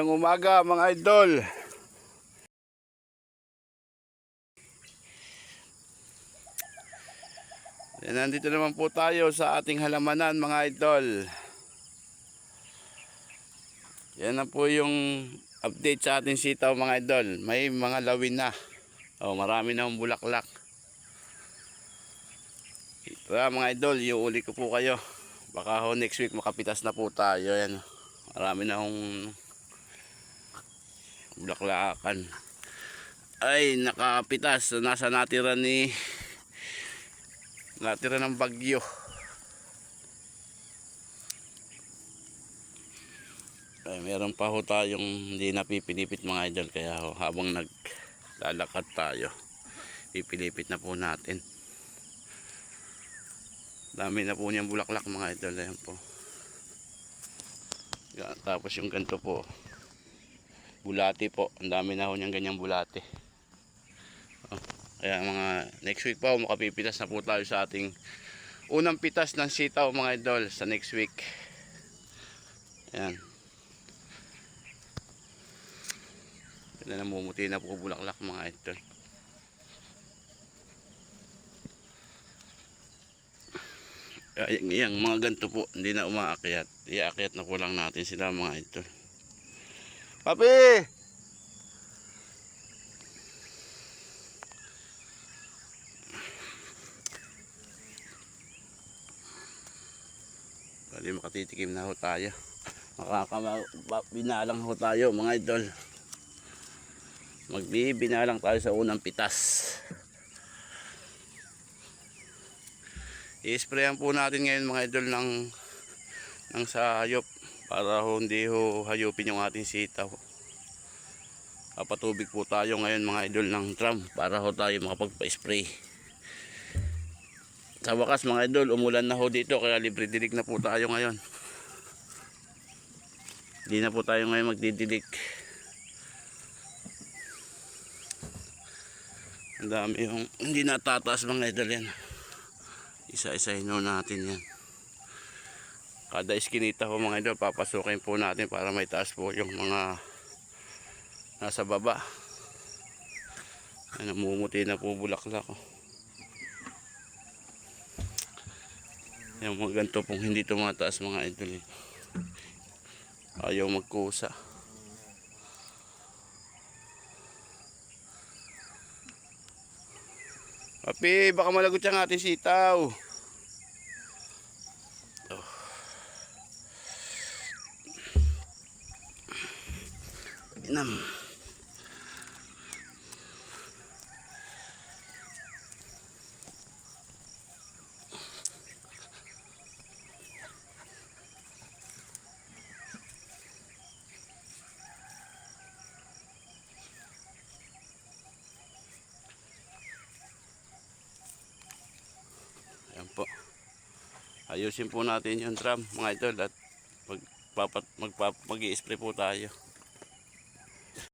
Ang umaga mga idol. Yan, nandito naman po tayo sa ating halamanan mga idol. Yan na po yung update sa ating sitaw mga idol. May mga lawin na. Oh, marami na akong bulaklak. Tara mga idol, iuuli ko po kayo. Baka ho next week makapitas na po tayo. Yan. Marami na akong bulaklakan. Ay, nakapitas. Nasa natira ni natira ng bagyo. Ay, meron pa ho tayong hindi napipilipit mga idol. Kaya ho, habang naglalakad tayo, pipilipit na po natin. Dami na po niyang bulaklak mga idol. Ayan po. Tapos yung ganito po. Bulati po. Ang dami na ho niyang ganyang bulati. Oh, Kaya mga next week pa makapipitas na po tayo sa ating unang pitas ng sitaw mga idol sa next week. Ayan. Yan na namumuti na po bulaklak mga idol. Ay, yung mga ganito po, hindi na umaakyat. Iaakyat na po lang natin sila mga idol. Papi! Bali makatitikim na ho tayo. Makakabinalang ho tayo mga idol. Magbibinalang tayo sa unang pitas. I-sprayan po natin ngayon mga idol ng ng sa hayop para ho, hindi ho hayupin yung ating sitaw. Papatubig po tayo ngayon mga idol ng drum para ho tayo makapagpa-spray. Sa wakas mga idol, umulan na ho dito kaya libre dilig na po tayo ngayon. Hindi na po tayo ngayon magdidilig. Ang dami yung hindi natataas mga idol yan. Isa-isahin natin yan. Kada iskinita ho mga idol, papasukin po natin para may taas po yung mga nasa baba. Ay, namumuti na po bulaklak. Oh. Yung mga ganito pong hindi tumataas mga idol. eh. Ayaw magkusa. Papi, baka malagot yung ating sitaw. Inam. Ayan po. Ayusin po natin yung drum mga idol at magpapat magpap mag spray po tayo.